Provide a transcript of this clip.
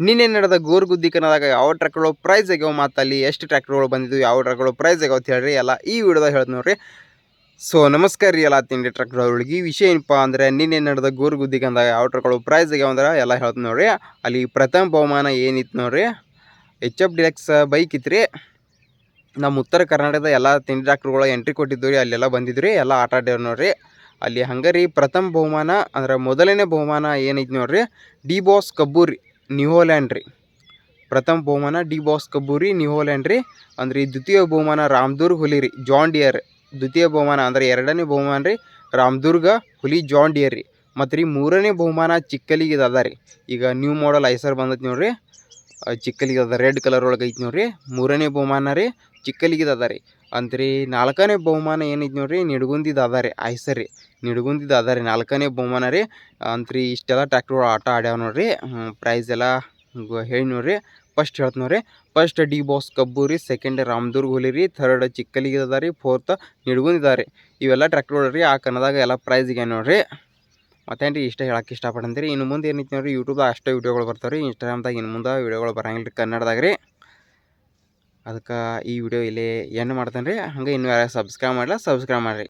ನಿನ್ನೆ ನಡೆದ ಗೋರ್ಗುದ್ದಿ ಕನ್ನದಾಗ ಯಾವ ಟ್ರ್ಯಾಕ್ಗಳು ಪ್ರೈಸ್ ಆಗ್ಯಾವ ಮತ್ತು ಅಲ್ಲಿ ಎಷ್ಟು ಟ್ರ್ಯಾಕ್ಟರ್ಗಳು ಬಂದಿದ್ವು, ಯಾವ ಟ್ರ್ಯಾಕ್ಗಳು ಪ್ರೈಸ್ ಆಗ್ಯಾವ ಅಂತ ಹೇಳ್ರಿ, ಎಲ್ಲ ಈ ವಿಡಿಯೋದಾಗ ಹೇಳ್ದು ನೋಡ್ರಿ. ಸೊ ನಮಸ್ಕಾರ ರೀ ಎಲ್ಲ ತಿಂಡಿ ಈ ವಿಷಯ ಏನಪ್ಪ ಅಂದರೆ, ನಿನ್ನೆ ನಡೆದ ಗೋರ್ಗುದ್ದಿ ಕನ್ನದಾಗ ಯಾವ ಟ್ರ್ಯಾಕ್ಗಳು ಪ್ರೈಸ್ ಆಗ್ಯಾವ ಅಂದ್ರೆ, ಎಲ್ಲ ಹೇಳ್ದು ನೋಡ್ರಿ. ಅಲ್ಲಿ ಪ್ರಥಮ ಬಹುಮಾನ ಏನಿತ್ತು ನೋಡ್ರಿ. ಎಚ್ ಎಫ್ ಡಿಲೆಕ್ಸ್ ಬೈಕ್ ಇತ್ತು ರೀ. ನಮ್ಮ ಉತ್ತರ ಕರ್ನಾಟಕದ ಎಲ್ಲ ತಿಂಡಿ ಟ್ರ್ಯಾಕ್ಟ್ರುಗಳು ಎಂಟ್ರಿ ಕೊಟ್ಟಿದ್ದು ರೀ, ಅಲ್ಲೆಲ್ಲ ಬಂದಿದ್ದು ರೀ, ಎಲ್ಲ ಆಟ ಆಡ್ಯಾರ ನೋಡ್ರಿ. ಅಲ್ಲಿ ಹಂಗೆ ರೀ ಪ್ರಥಮ ಬಹುಮಾನ ಅಂದ್ರೆ, ಮೊದಲನೇ ಬಹುಮಾನ ಏನೈತಿ ನೋಡ್ರಿ, ಡಿ ಬಾಸ್ ಕಬ್ಬೂರಿ. ನ್ಯೂಹೋಲ್ಯಾಂಡ್ ರೀ. ಪ್ರಥಮ ಬಹುಮಾನ ಡಿ ಬಾಸ್ ಕಬ್ಬೂರಿ ನ್ಯೂಹೋಲ್ಯಾಂಡ್ ರೀ. ಅಂದ್ರೆ ದ್ವಿತೀಯ ಬಹುಮಾನ ರಾಮದುರ್ಗ ಹುಲಿ ರೀ ಜಾನ್ ಡಿಯರ್ ದ್ವಿತೀಯ ಬಹುಮಾನ ಅಂದ್ರೆ ಎರಡನೇ ಬಹುಮಾನ ರೀ, ರಾಮದುರ್ಗ ಹುಲಿ ಜಾನ್ ಡಿಯರ್ ರೀ. ಮತ್ತು ರೀ ಮೂರನೇ ಬಹುಮಾನ ಚಿಕ್ಕಲಿಗೆ ರೀ. ಈಗ ನ್ಯೂ ಮಾಡಲ್ ಐಸರ್ ಬಂದೈತಿ ನೋಡ್ರಿ. ಚಿಕ್ಕಲಿಗೆ ಅದ ರೆಡ್ ಕಲರ್ ಒಳಗೆ ಐತಿ ನೋಡ್ರಿ. ಮೂರನೇ ಬಹುಮಾನ ರೀ ಚಿಕ್ಕಲಿಗಿದ ಅದ ರೀ. ಅಂತ್ರಿ ನಾಲ್ಕನೇ ಬಹುಮಾನ ಏನೈತಿ ನೋಡ್ರಿ, ನಿಡಗುಂದಿದ ಅದ ರೀ ಐಸರ್ ರೀ. ನಿಡಗುಂದಿದ ಅದ ರೀ. ನಾಲ್ಕನೇ ಬಹುಮಾನ ರೀ. ಅಂತ್ರಿ ಇಷ್ಟೆಲ್ಲ ಟ್ರ್ಯಾಕ್ಟರ್ಗಳು ಆಟ ಆಡ್ಯಾವ ನೋಡ್ರಿ. ಪ್ರೈಸ್ ಎಲ್ಲ ಹೇಳಿ ನೋಡ್ರಿ. ಫಸ್ಟ್ ಹೇಳ್ತ ನೋಡ್ರಿ. ಫಸ್ಟ್ ಡಿ ಬಾಸ್ ಕಬ್ಬು ರೀ ಸೆಕೆಂಡ್ ರಾಮದುರ್ಗ ಹುಲಿ ರೀ ಥರ್ಡ್ ಚಿಕ್ಕಲಿಗೆ ಅದ ರೀ ಫೋರ್ತ್ ನಿಡಗುಂದಿದ ರೀ. ಇವೆಲ್ಲ ಟ್ರ್ಯಾಕ್ಟರ್ಗಳು ರೀ, ಆ ಕನ್ನದಾಗ ಎಲ್ಲ ಪ್ರೈಸ್ ನೋಡಿರಿ ನೋಡ್ರಿ. ಮತ್ತೇನು ರೀ ಇಷ್ಟ ಹೇಳಕ್ಕೆ ಇಷ್ಟಪಡಂತೀರಿ ರೀ ಇನ್ನು ಮುಂದೆ ಏನೈತಿ ನೋಡ್ರಿ ಯೂಟ್ಯೂಬ್ದಾಗ ಅಷ್ಟೇ ವೀಡಿಯೋಗಳು ಬರ್ತಾವೆ ರೀ ಇನ್ಸ್ಟಾಗ್ರಾಮ್ದಾಗ ಇನ್ನು ಮುಂದೆ ವೀಡಿಯೋಗಳು ಬರಂಗಿಲ್ಲ ರೀ ಕನ್ನಡದಾಗ ರೀ. ಅದಕ್ಕೆ ಈ ವಿಡಿಯೋ ಇಲ್ಲಿ ಏನು ಮಾಡ್ತಾನೆ ರೀ ಹಂಗೆ ಇನ್ನೂ ಯಾರು ಸಬ್ಸ್ಕ್ರೈಬ್ ಮಾಡಲ್ಲ ಸಬ್ಸ್ಕ್ರೈಬ್ ಮಾಡಿರಿ.